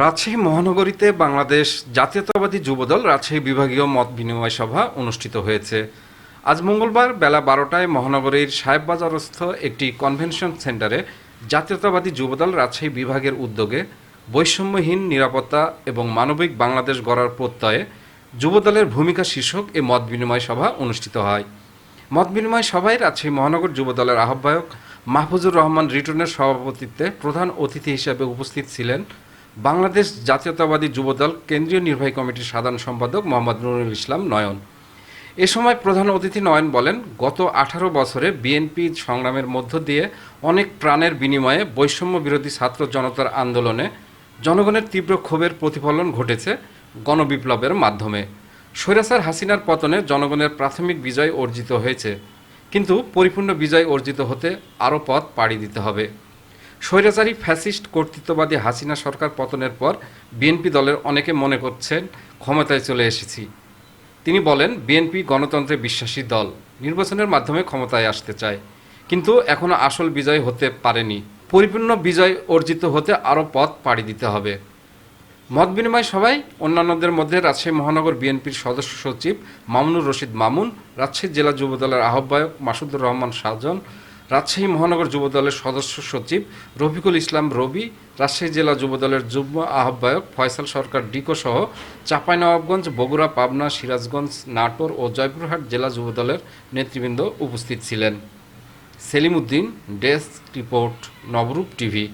রাজশাহী মহানগরীতে বাংলাদেশ জাতীয়তাবাদী যুবদল রাজশাহী বিভাগীয় মত বিনিময় সভা অনুষ্ঠিত হয়েছে। আজ মঙ্গলবার বেলা বারোটায় মহানগরীর সাহেববাজারস্থ একটি কনভেনশন সেন্টারে জাতীয়তাবাদী যুবদল রাজশাহী বিভাগের উদ্যোগে বৈষম্যহীন নিরাপত্তা এবং মানবিক বাংলাদেশ গড়ার প্রত্যয়ে যুবদলের ভূমিকা শীর্ষক এ মত বিনিময় সভা অনুষ্ঠিত হয়। মত বিনিময় সভায় রাজশাহী মহানগর যুবদলের আহ্বায়ক মাহফুজুর রহমান রিটনের সভাপতিত্বে প্রধান অতিথি হিসেবে উপস্থিত ছিলেন বাংলাদেশ জাতীয়তাবাদী যুবদল কেন্দ্রীয় নির্বাহী কমিটির সাধারণ সম্পাদক মোহাম্মদ নুরুল ইসলাম নয়ন। এ সময় প্রধান অতিথি নয়ন বলেন, গত আঠারো বছরে বিএনপি সংগ্রামের মধ্য দিয়ে অনেক প্রাণের বিনিময়ে বৈষম্য বিরোধী ছাত্র জনতার আন্দোলনে জনগণের তীব্র ক্ষোভের প্রতিফলন ঘটেছে গণবিপ্লবের মাধ্যমে। স্বৈরাচার হাসিনার পতনে জনগণের প্রাথমিক বিজয় অর্জিত হয়েছে, কিন্তু পরিপূর্ণ বিজয় অর্জিত হতে আরও পথ পাড়ি দিতে হবে। স্বৈরাচারী ফ্যাসিস্ট কর্তৃত্ববাদী হাসিনা সরকার পতনের পর বিএনপি দলের অনেকে মনে করছেন ক্ষমতায় চলে এসেছি। তিনি বলেন, বিএনপি গণতন্ত্রে বিশ্বাসী দল, নির্বাচনের মাধ্যমে ক্ষমতায় আসতে চায়। কিন্তু এখনও আসল বিজয় হতে পারেনি। পরিপূর্ণ বিজয় অর্জিত হতে আরও পথ পাড়ি দিতে হবে। মত বিনিময় সভায় অন্যান্যদের মধ্যে রাজশাহী মহানগর বিএনপির সদস্য সচিব মামুনুর রশিদ মামুন, রাজশাহী জেলা যুবদলের আহ্বায়ক মাসুদুর রহমান সাজন রাজশাহী মহানগর যুবদলের সদস্য সচিব রফিকুল ইসলাম রবি, রাজশাহী জেলা যুবদলের যুগ্ম আহ্বায়ক ফয়সাল সরকার ডিকো সহ চাঁপাইনবাবগঞ্জ, বগুড়া, পাবনা, সিরাজগঞ্জ, নাটোর ও জয়পুরহাট জেলা যুবদলের নেতৃবৃন্দ উপস্থিত ছিলেন। Selim Uddin desk report, Nabarup TV.